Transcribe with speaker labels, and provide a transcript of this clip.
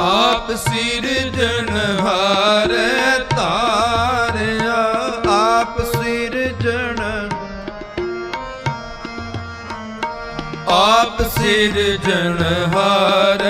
Speaker 1: ਆਪ ਸਿਰਜਣਹਾਰ ਤਾਰਿਆ ਆਪ ਸਿਰਜਣ ਆਪ ਸਿਰਜਣਹਾਰ